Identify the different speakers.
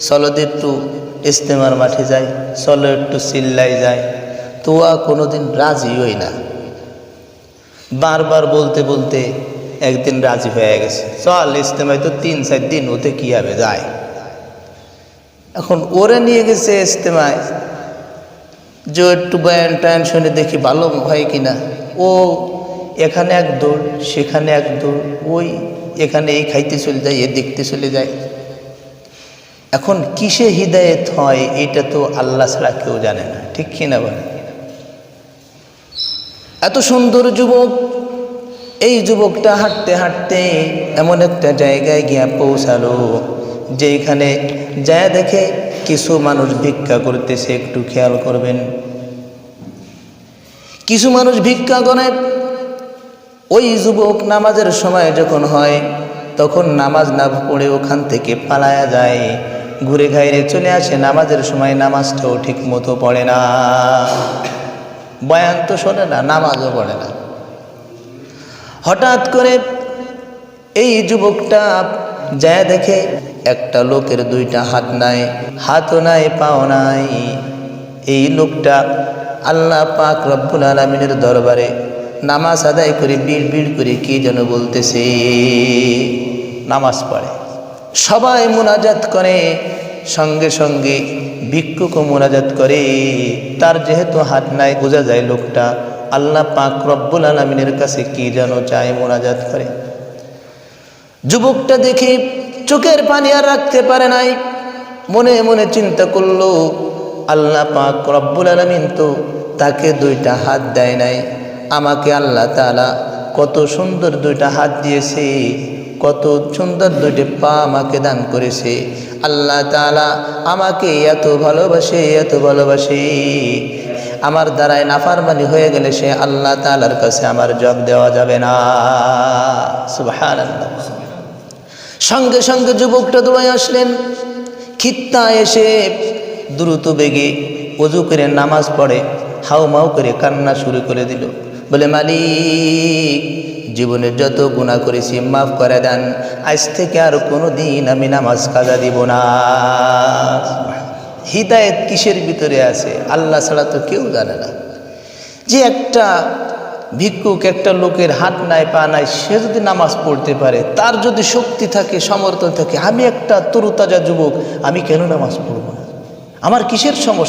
Speaker 1: চলো একটু ইস্তেমার মাঠে যাই চলো একটু চিল্লাই যায় তো ও কোনোদিন রাজি হই না। বারবার বলতে বলতে একদিন রাজি হয়ে গেছে। চল ইস্তেমায় তো তিন চার দিন ওতে কী হবে যায়। এখন ওরে নিয়ে গেছে ইস্তেমায়। যে একটু বয়ান টয়ান শুনে দেখি ভালো হয় কিনা ও এখানে এক দৌড়, সেখানে এক দৌড়, ওই এখানে এই খাইতে চলে যায় এ দেখতে চলে যায়। এখন কিসে হৃদায়ত হয়, এটা তো আল্লাহ ছাড়া কেউ জানে না, ঠিক কিনা বলে? এত সুন্দর যুবক, এই যুবকটা হাঁটতে হাঁটতে এমন একটা জায়গায় গিয়া পৌঁছালো যেখানে যায় দেখে কিছু মানুষ ভিক্ষা করতেছে, একটু খেয়াল করবেন। কিছু মানুষ ভিক্ষা করে, ওই যুবক নামাজের সময় যখন হয়, তখন নামাজ না পড়ে ওখান থেকে পালায়া যায়। ঘুরে ঘাইরে চলে আসে নামাজের সময়, নামাজটাও ঠিক মতো পড়ে না। বয়ান তো শোনে না, নামাজও পড়ে না। হঠাৎ করে এই যুবকটা যায় দেখে একটা লোকের দুইটা হাত নাই, হাতও নাই, পাও নাই। এই লোকটা আল্লাহ পাক রব্বুল আলমিনের দরবারে নামাজ আদায় করে বিড় বিড় করে কি যেন বলতেছে, নামাজ পড়ে। সবাই মোনাজাত করে, সঙ্গে সঙ্গে ভিক্ষুকও মোনাজাত করে। তার যেহেতু হাত নাই, বোঝা যায় লোকটা আল্লাহ পাক রব্বুল আলমিনের কাছে কি যেন চায় মোনাজাত করে। যুবকটা দেখে চোখের পানি আর রাখতে পারে নাই। মনে মনে চিন্তা করল, আল্লাহ পাক রব্বুল আলমিন তো তাকে দুইটা হাত দেয় নাই। আমাকে আল্লাহ তালা কত সুন্দর দুইটা হাত দিয়েছে। কত সুন্দর দুটি পা আমাকে দান করেছে। আল্লাহ তালা আমাকে এত ভালোবাসে এত ভালোবাসে। আমার দ্বারায় নাফারমানি হয়ে গেলে সে আল্লাহ তালার কাছে আমার জব দেওয়া যাবে না। সঙ্গে সঙ্গে যুবকটা দৌড়ায় আসলেন। খিত্তা এসে দ্রুত বেগে অজু করে নামাজ পড়ে হাউ মাউ করে কান্না শুরু করে দিল। বলে, মালিক জীবনে যত গুণা করেছি মাফ করে দেন। আজ থেকে আর কোনো দিন আমি নামাজ কাজা দিব না। হিদায়ত কিসের ভিতরে আছে? আল্লাহ ছাড়া তো কেউ জানে না। যে একটা ভিক্ষুক একটা লোকের হাত নাই, পা নাই, সে যদি নামাজ পড়তে পারে, তার যদি শক্তি থাকে সমর্থন থাকে, আমি একটা তরুতাজা যুবক, আমি কেন নামাজ পড়ব না? আমার কিসের সমস্যা?